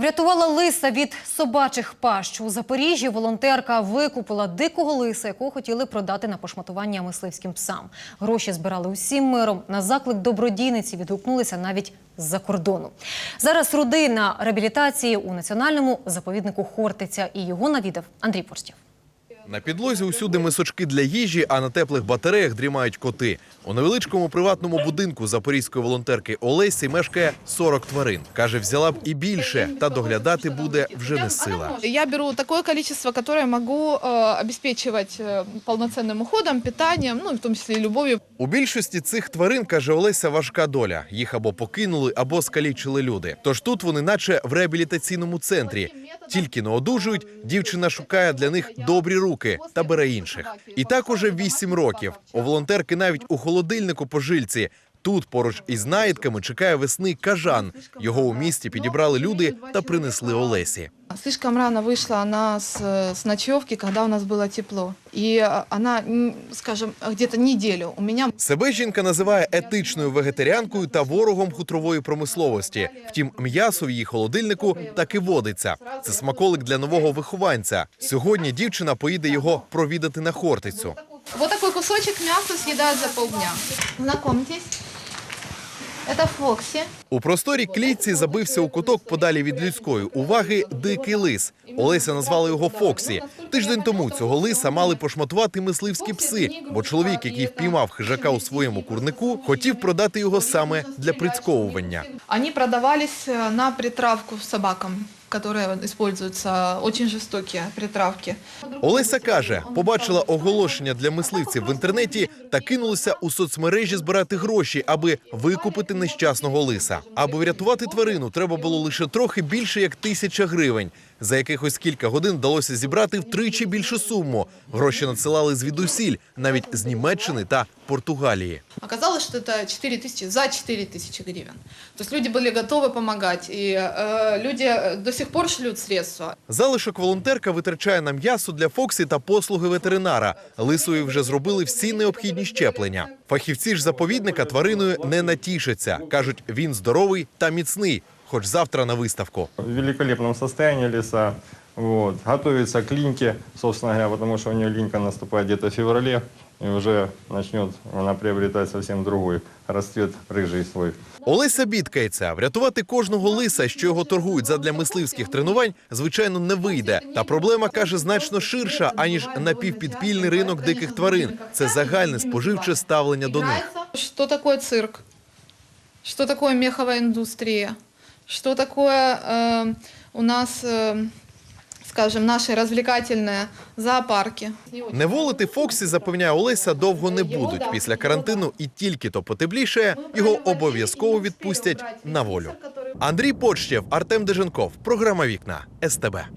Врятувала лиса від собачих пащ. У Запоріжжі волонтерка викупила дикого лиса, якого хотіли продати на пошматування мисливським псам. Гроші збирали усім миром. На заклик добродійниці відгукнулися навіть з-за кордону. Зараз родина реабілітації у національному заповіднику Хортиця і його навідав Андрій Порстів. На підлозі усюди мисочки для їжі, а на теплих батареях дрімають коти. У невеличкому приватному будинку запорізької волонтерки Олесі мешкає 40 тварин. Каже, взяла б і більше, та доглядати буде вже не сила. Я беру такое количество, которое могу э, обеспечивать э, полноценным уходом, питанием, ну, в том числе и любовью. У більшості цих тварин, каже Олеся, важка доля. Їх або покинули, або скалічили люди. Тож тут вони, наче в реабілітаційному центрі. Тільки не одужують, дівчина шукає для них добрі руки та бере інших. І так уже вісім років. У волонтерки навіть у холодильнику по жильці. Тут поруч із наїдками чекає весни кажан. Його у місті підібрали люди та принесли Олесі. Слишком рано вышла она с, э, с ночевки, когда у нас было тепло. И э, она, м, скажем, где-то неделю у меня Себе жінка називає етичною вегетаріанкою та ворогом хутрової промисловості. Втім, м'ясо в її холодильнику таки водиться. Це смаколик для нового вихованця. Сьогодні дівчина поїде його провідати на хортицю. Вот такой кусочек мяса съедают за полдня. Знакомьтесь, это Фокси. У просторі клітці забився у куток подалі від людської уваги дикий лис. Олеся назвала його Фоксі. Тиждень тому цього лиса мали пошматувати мисливські пси, бо чоловік, який впіймав хижака у своєму курнику, хотів продати його саме для прицьковування. Вони продавались э, на притравку собакам, которые используются очень жестокие притравки. Олеся каже, побачила оголошення для мисливців в інтернеті та кинулася у соцмережі збирати гроші, аби викупити нещасного лиса. Аби врятувати тварину, треба було лише трохи більше як тисяча гривень. За якихось кілька годин вдалося зібрати втричі більшу суму. Гроші надсилали звідусіль, навіть з Німеччини та Португалії. Оказалось, что это 4 тысячи, за 4 тысячи гривен. То есть люди были готовы помогать, и э, люди э, до сих пор шлють средства. Залишок волонтерка витрачає на м'ясо для Фоксі та послуги ветеринара. Лисою вже зробили всі необхідні щеплення. Фахівці ж заповідника твариною не натішаться. кажуть, він здоровий та міцний, хоч завтра на виставку. в великолепному стані леса. Вот. Готовится к линьке, собственно говоря, потому что у нее линька наступает где-то в феврале, и уже начнет она приобретать совсем другой расцвет рыжий свой. Олеся бідкається. Врятувати кожного лиса, що його торгують задля мисливських тренувань, звичайно, не вийде. Та проблема каже значно ширша аніж напівпідпільний ринок диких тварин. Це загальне споживче ставлення до них. Что такое цирк? Что такое меховая индустрия? Что такое э, у нас, э, скажем, наши развлекательные зоопарки? Неволити Фоксі, запевняє Олеся, довго не будуть. Після карантину і тільки то потеплішає, його обов'язково відпустять на волю. Андрій Почтєв, Артем Деженков. Програма Вікна СТБ.